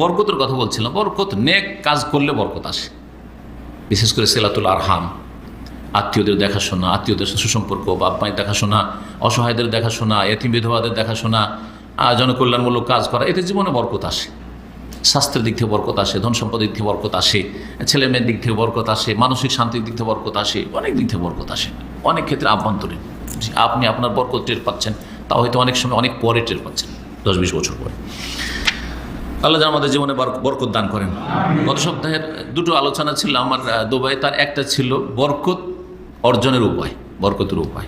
বরকতের কথা বলছিলাম। বরকত, নেক কাজ করলে বরকত আসে। বিশেষ করে সেলাতুল আরহাম। আত্মীয়দের দেখাশোনা, আত্মীয়দের সুসম্পর্ক বাপ মায়ের দেখাশোনা, অসহায়দের দেখাশোনা, এতিম বিধবাদের দেখাশোনা জনকল্যাণমূলক কাজ করা, এতে জীবনে বরকত আসে। স্বাস্থ্যের দিক থেকে বরকত আসে, ধন সম্পদের দিক থেকে বরকত আসে ছেলে মেয়ের দিক থেকে বরকত আসে, মানসিক শান্তির দিক থেকে বরকত আসে, অনেক দিক থেকে বরকত আসে। অনেক ক্ষেত্রে আভ্যন্তরীণ। আপনি আপনার বরকত টের পাচ্ছেন, তা হয়তো অনেক সময় অনেক পরে টের পাচ্ছেন, দশ বিশ বছর পরে। আল্লাহ যেন আমাদের জীবনে বর- বরকত দান করেন। গত সপ্তাহের দুটো আলোচনা ছিল আমার দুবাই, তার একটা ছিল বরকত অর্জনের উপায়, বরকতের উপায়।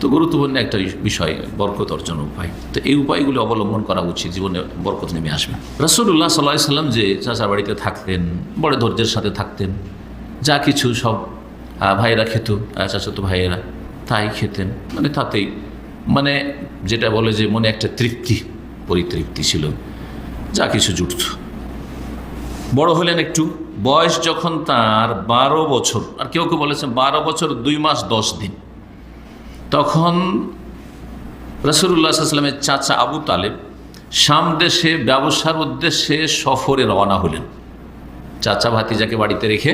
তো গুরুত্বপূর্ণ একটা বিষয়, বরকত অর্জনের উপায়। তো এই উপায়গুলো অবলম্বন করা উচিত, জীবনে বরকত নেমে আসবে। রসুল্লাহ সাল্লাহ সাল্লাম যে চাচার বাড়িতে থাকতেন, বড় ধৈর্যের সাথে থাকতেন, যা কিছু সব ভাইয়েরা খেত চাচাতো ভাইয়েরা, তাই খেতেন। মানে তাতেই মানে যেটা বলে যে মনে একটা তৃপ্তি, পরিতৃপ্তি ছিল। যা কিছু জুটত। বড় হলেন একটু। বয়স যখন তার বারো বছর, আর কেউ কেউ বলেছেন বারো বছর দুই মাস দশ দিন। তখন রসুল্লাহামের চাচা আবু তালেব শাম দেশে ব্যবসার উদ্দেশ্যে সফরে রওনা হলেন। চাচা ভাতিজাকে বাড়িতে রেখে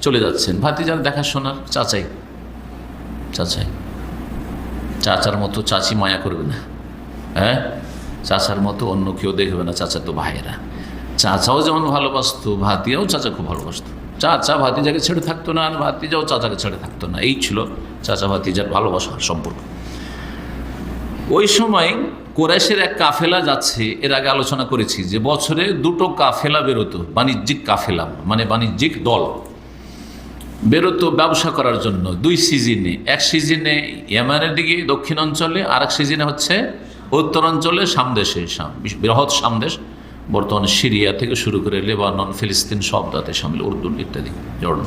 চলে যাচ্ছেন। ভাতিজার দেখাশোনার চাচাই চাচাই। চাচার মতো চাচি মায়া করবে না। হ্যাঁ? চাচার মতো অন্য কেউ দেখবে না চাচা তো ভাইয়েরা। চাচাও যেমন ভালোবাসতো ভাতিয়াও চাচা খুব ভালোবাসতো। চাচা ভাতিজাকে ছেড়ে থাকতো না আর ভাতিজাও চাচাকে ছেড়ে থাকতো না। এই ছিল চাচা ভাতিজার ভালোবাসার সম্পর্ক। ওই সময় কোরাইশের এক কাফেলা যাচ্ছে, এর আগে আলোচনা করেছি যে বছরে দুটো কাফেলা বেরোতো, বাণিজ্যিক কাফেলা মানে বাণিজ্যিক দল। বেরোতো ব্যবসা করার জন্য দুই সিজনে। এক সিজনে ইয়ামানের দিকে, দক্ষিণ অঞ্চলে আর এক সিজনে হচ্ছে উত্তর অঞ্চলে সামদেশে সাম- বৃহৎ সামদেশ, বর্তমানে সিরিয়া থেকে শুরু করে লেবানন, ফিলিস্তিন সব তাতে সামিল, উর্দু ইত্যাদি, জর্ডন।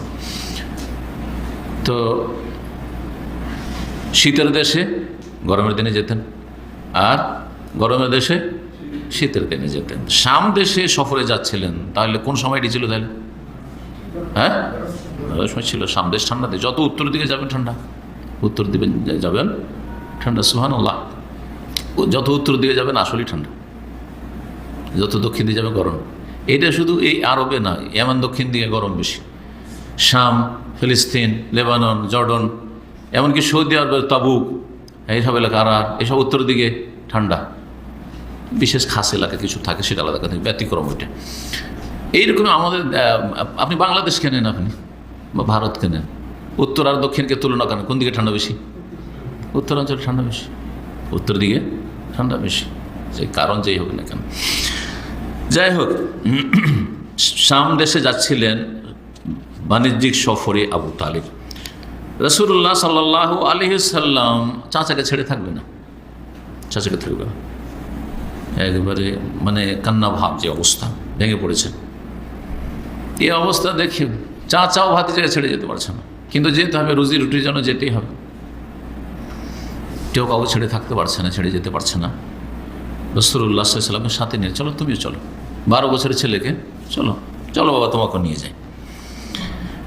তো শীতের দেশে গরমের দিনে যেতেন, আর গরমের দেশে শীতের দিনে যেতেন। শাম দেশে সফরে যাচ্ছিলেন, তাহলে কোন সময়টি ছিল তাহলে? হ্যাঁ? সময় ছিল সামদেশ ঠান্ডাতে, যত উত্তর দিকে যাবেন ঠান্ডা, উত্তর দিকে যাবেন ঠান্ডা সুহান আল্লাহ যত উত্তর দিকে যাবেন আসলেই ঠান্ডা। যত দক্ষিণ দিকে যাবে গরম। এটা শুধু এই আরবে না এমন দক্ষিণ দিকে গরম বেশি। শাম, ফিলিস্তিন, লেবানন, জর্ডন, এমনকি সৌদি আরবের তাবুক, এইসব এলাকা আরা এসব উত্তর দিকে ঠান্ডা। বিশেষ খাস এলাকা কিছু থাকে, সেটা আলাদা কথা, ব্যতিক্রম ওইটা। এইরকম আমাদের আপনি বাংলাদেশ কেনেন আপনি? বা ভারত কেনেন? উত্তর আর দক্ষিণকে তুলনা করেন, কোন দিকে ঠান্ডা বেশি? উত্তরাঞ্চলে ঠান্ডা বেশি। উত্তর দিকে, ঠান্ডা বেশি। যে কারণ যেই হোক না কেন। যাই হোক, শাম দেশে যাচ্ছিলেন বাণিজ্যিক সফরে আবু তালিব। রসুল্লাহ সাল্লাহ আলহিসাল্লাম চাচাকে ছেড়ে থাকবে না। চাচাকে থাকবে না। একেবারে মানে কান্না ভাব যে অবস্থা, ভেঙে পড়েছে। এই অবস্থা দেখে চা চাও ভাতি জায়গায় ছেড়ে যেতে পারছে না। কিন্তু যেতে হবে রুজি রুটির জন্য যেতেই হবে। কেউ কাউকে ছেড়ে থাকতে পারছে না, ছেড়ে যেতে পারছে না। রসুল্লাহ সাল্লামের সাথে নিয়ে, চলো, তুমিও চলো। বারো বছরের ছেলেকে, চলো চলো বাবা তোমাকে নিয়ে যাই।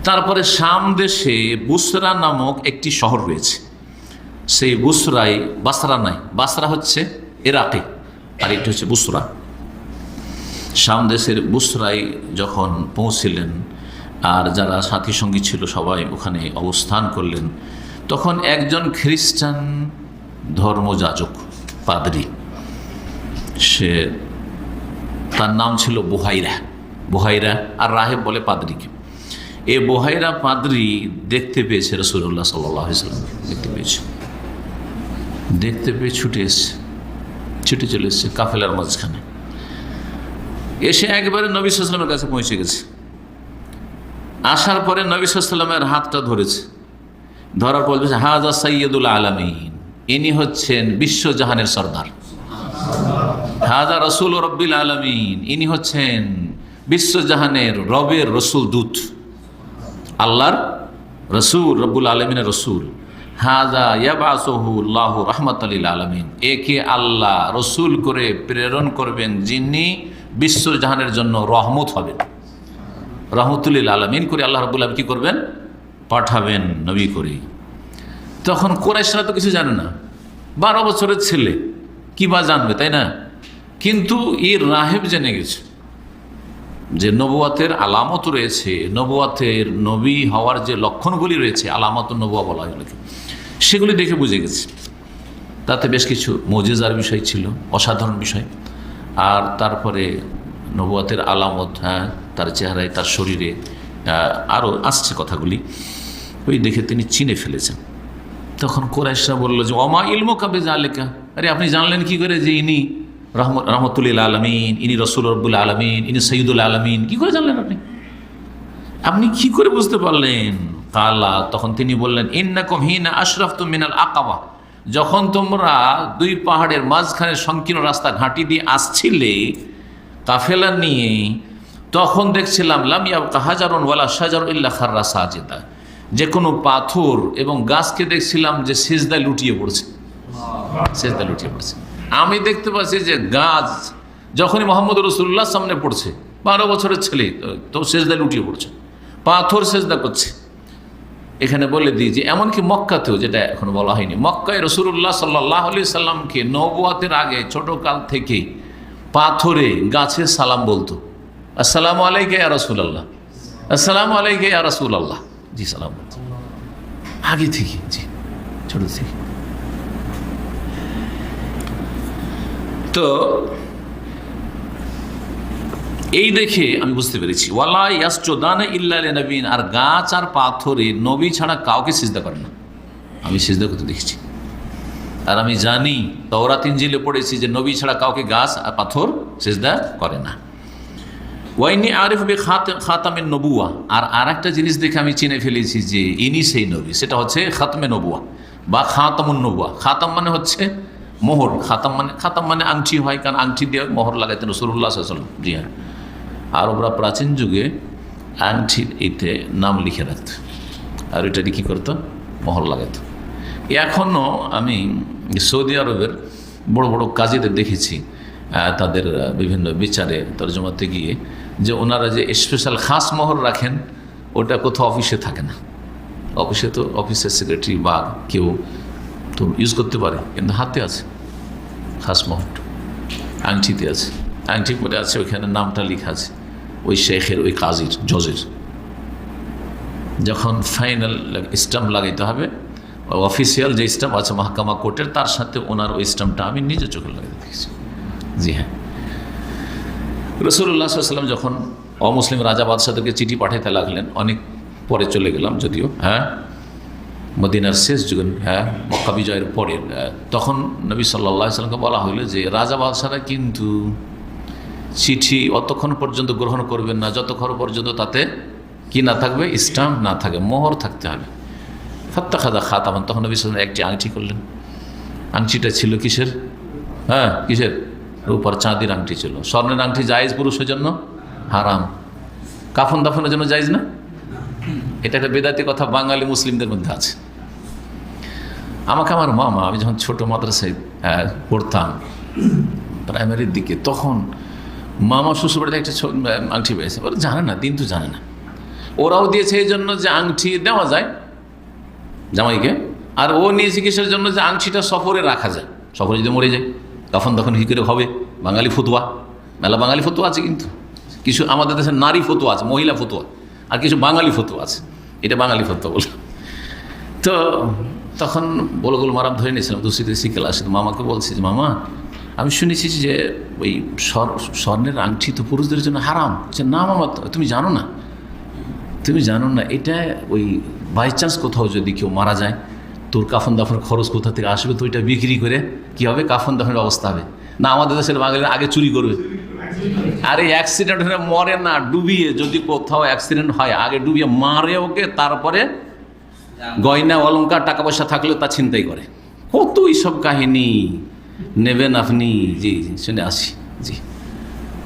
তারপরে শাম দেশে বুসরা নামক একটি শহর রয়েছে। সেই বুসরাই বাসরা নাই, বাসরা হচ্ছে এরাকে আর এটি হচ্ছে বুসরা। শাম দেশের বুসরাই যখন পৌঁছিলেন আর যারা সাথী সঙ্গী ছিল সবাই ওখানে অবস্থান করলেন, তখন একজন খ্রিস্টান ধর্মযাজক, পাদরি। সে, তার নাম ছিল বুহাইরা। বুহাইরা আর রাহেব বলে পাদরিকে। এ বোহাইরা পাদরি দেখতে পেয়েছে রসুল্লাহ সাল্লামকে দেখতে পেয়েছে। দেখতে পেয়ে ছুটে এসছে ছুটে চলে এসছে কাফেলার মাঝখানে। এসে একবারে নবী সাল্লামের কাছে পৌঁছে গেছে। আসার পরে নবী সাল্লামের হাতটা ধরেছে। ধরার পর হাজা সৈয়দুল আলমিন। ইনি হচ্ছেন বিশ্বজাহানের সর্দার। হাজা রসুল রব্বিল আলমিন, ইনি হচ্ছেন বিশ্বজাহানের রবের রসুল দূত। আল্লাহর রসুল, রব্বুল আলমিনের রসুল। হাজা ইয়াবাসহুল্লাহ রহমত আলীল আলমিন। একে আল্লাহ রসুল করে প্রেরণ করবেন যিনি বিশ্বজাহানের জন্য রহমত হবেন। রহমতুল্লিল আলমিন করে আল্লাহ রবুল আলম কী করবেন? পাঠাবেন নবী করে। তখন কোরাইশরা তো কিছু জানে না। বারো বছরের ছেলে, কি বা জানবে, তাই না? কিন্তু এই রাহেব জেনে গেছে যে নবুয়াতের আলামত রয়েছে, নবুয়াতের নবী হওয়ার যে লক্ষণগুলি রয়েছে, আলামত নবুয়া বলা হয় এগুলোকে, সেগুলি দেখে বুঝে গেছে। তাতে বেশ কিছু মজেজার বিষয় ছিল, অসাধারণ বিষয়। আর তারপরে নবুয়াতের আলামত হ্যাঁ তার চেহারায়, তার শরীরে আরও আসছে কথাগুলি। ওই দেখে তিনি চিনে ফেলেছেন। তখন কোরাইশরা বলল যে অমা ইলমো কাবে জালেকা আরে আপনি জানলেন কি করে যে ইনি রহম রহমতুল্লিল আলমিন, ইনি রসুল রব্বুল আলমিন, ইনি সঈদুল আলমিন, কি করে জানলেন আপনি? আপনি কি করে বুঝতে পারলেন? কালা, তখন তিনি বললেন, ইন্নাকম হিনা আশরাফ তো মিনাল আকাবা। যখন তোমরা দুই পাহাড়ের মাঝখানে সংকীর্ণ রাস্তা ঘাঁটি দিয়ে আসছিলে কাফেলা নিয়ে, তখন দেখছিলাম লামিয়া হাজারন ওয়ালা সাজার ইল্লা খাররা সাজেদা। যে কোনো পাথর এবং গাছকে দেখছিলাম যে সেজদায় লুটিয়ে পড়ছে। সেজদায় লুটিয়ে পড়ছে। আমি দেখতে পাচ্ছি যে গাছ যখনই মোহাম্মদ রসুল্লাহ সামনে পড়ছে, বারো বছরের ছেলে, তো সেজদায় লুটিয়ে পড়ছে। পাথর সেজদা করছে। এখানে বলে দিই যে এমনকি মক্কাতেও যেটা এখনও বলা হয়নি, মক্কায় রসুল্লাহ সাল্লাহ আলি সাল্লামকে নবুয়াতের আগে ছোট কাল থেকে পাথরে গাছে সালাম বলতো। আসসালামু আলাইকে ইয়া রসুলাল্লাহ। আসসালামু আলাইকে ইয়া রসুলাল্লাহ। জি, সালাম আগে থেকে, জি, ছোট থেকে। তো, এই দেখে আমি বুঝতে পেরেছি। ওয়ালা ইয়াসচোদান ইল্লা নবীন, আর গাছ আর পাথরে নবী ছাড়া কাউকে সিজদা করে না। আমি সিজদা করতে দেখেছি। আর আমি জানি তওরা তিনজিলে পড়েছি যে নবী ছাড়া কাউকে গাছ আর পাথর সিজদা করে না। ওয়াইনি আরিফ বে খাত খাতামের নবুয়া। আর আর একটা জিনিস দেখে আমি চিনে ফেলেছি যে ইনি সেই নবী, সেটা হচ্ছে খাতমে নবুয়া বা খাতামুন নবুয়া। খাতাম মানে হচ্ছে মোহর, খাতাম মানে খাতাম মানে আংটি হয়, কারণ আংটি দিয়ে মোহর লাগাইতেন রসুল্লাহ সাল্লাম জি হ্যাঁ। আরবরা প্রাচীন যুগে আংটির এতে নাম লিখে রাখত। আর ওইটা কী করতো? মোহর লাগাইত। এখনও আমি সৌদি আরবের বড় বড় কাজীদের দেখেছি তাদের বিভিন্ন বিচারে, তর্জমাতে গিয়ে যে ওনারা যে স্পেশাল খাস মোহর রাখেন, ওটা কোথাও অফিসে থাকে না। অফিসে তো অফিসের সেক্রেটারি বা কেউ তো ইউজ করতে পারে, কিন্তু হাতে আছে খাস মোহরটা। আংটিতে আছে। আংটি পরে আছে, ওইখানে নামটা লেখা আছে, ওই শেখের, ওই কাজীর, জজের। যখন ফাইনাল স্টাম্প লাগাইতে হবে অফিসিয়াল যে স্টাম্প আছে, মাহকামা কোর্টের, তার সাথে ওনার ওই স্টাম্পটা আমি নিজে চোখে লাগাই দেখেছি। জি হ্যাঁ। রসুল্লাহ সাল্লাম যখন অমুসলিম রাজা বাদশাদেরকে চিঠি পাঠাতে লাগলেন, অনেক পরে চলে গেলাম যদিও হ্যাঁ মদিনার শেষ যুগে হ্যাঁ মক্কা বিজয়ের পরে তখন নবী সাল্লাহ সাল্লামকে বলা হইল যে, রাজা বাদশারা কিন্তু চিঠি অতক্ষণ পর্যন্ত গ্রহণ করবেন না, যতক্ষণ পর্যন্ত তাতে কি না থাকবে স্টাম্প না থাকে, মোহর থাকতে হবে। ফাত্তা খাদা খাতামান, তখন নবী সাল্লাম একটি আংটি করলেন। আংটিটা ছিল কিসের? হ্যাঁ কিসের? রূপার চাঁদির আংটি ছিল। স্বর্ণের আংটি জায়েজ পুরুষের জন্য হারাম। কাফন দাফনের জন্য জায়জ না? এটা একটা বেদাতি কথা, বাঙালি মুসলিমদের মধ্যে আছে। আমাকে আমার মামা, আমি যখন ছোট মাদ্রাসায় পড়তাম প্রাইমারির দিকে, তখন মামা শ্বশুরবাড়িতে একটা আংটি পেয়েছে। ওরা জানে না, দিন তো জানে না। ওরাও দিয়েছে এই জন্য যে আংটি দেওয়া যায় জামাইকে, আর ও নিয়েছে কিসের জন্য? যে আংটিটা সফরে রাখা যায়। সফরে যদি মরে যায়। তখন তখন কী করে হবে? বাঙালি ফতুয়া। মেলা বাঙালি ফতুয়া আছে কিন্তু। কিছু আমাদের দেশে নারী ফতুয়া আছে, মহিলা ফতুয়া। আর কিছু বাঙালি ফতুয়া আছে। এটা বাঙালি ফতুয়া বলে। তো তখন বলগুল মারাম ধরে নিয়েছিলাম দুশি দুশি ক্লাসে মামাকে বলছি যে, মামা, আমি শুনেছি যে ওই স্বর্ণের আংটি তো পুরুষদের জন্য হারাম। যে না মামা তুমি জানো না। তুমি জানো না, এটা ওই বাই চান্স কোথাও যদি কেউ মারা যায় তোর কাফন দাফনের খরচ কোথা থেকে আসবে? তো ওইটা বিক্রি করে কি হবে? কাফন দাফনের অবস্থা হবে। না, আমাদের দেশের বাঙালি আগে চুরি করবে। আর অ্যাক্সিডেন্ট হলে মরে না, ডুবিয়ে যদি কোথাও অ্যাক্সিডেন্ট হয়, আগে ডুবিয়ে মারে ওকে, তারপরে গয়না অলঙ্কার টাকা পয়সা থাকলে তা চিন্তাই করে। কত সব কাহিনী। নেবেন আপনি। জি শুনে আসি। জি।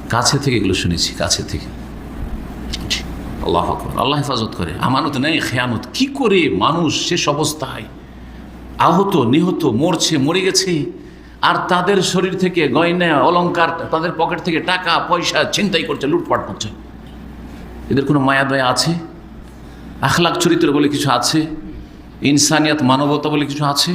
কাছে থেকে এগুলো শুনেছি, কাছে থেকে। আল্লাহ আল্লাহ হেফাজত করে। আমানত নেই খেয়ানত কি করে মানুষ শেষ অবস্থায় আহত, নিহত, মরছে, মরে গেছে। আর তাদের শরীর থেকে গয়না অলঙ্কার তাদের পকেট থেকে টাকা, পয়সা চিন্তাই করছে, লুটপাট করছে। এদের কোনো মায়া দয়া আছে? আখলাখ চরিত্র বলে কিছু আছে? ইনসানিয়াত মানবতা বলে কিছু আছে?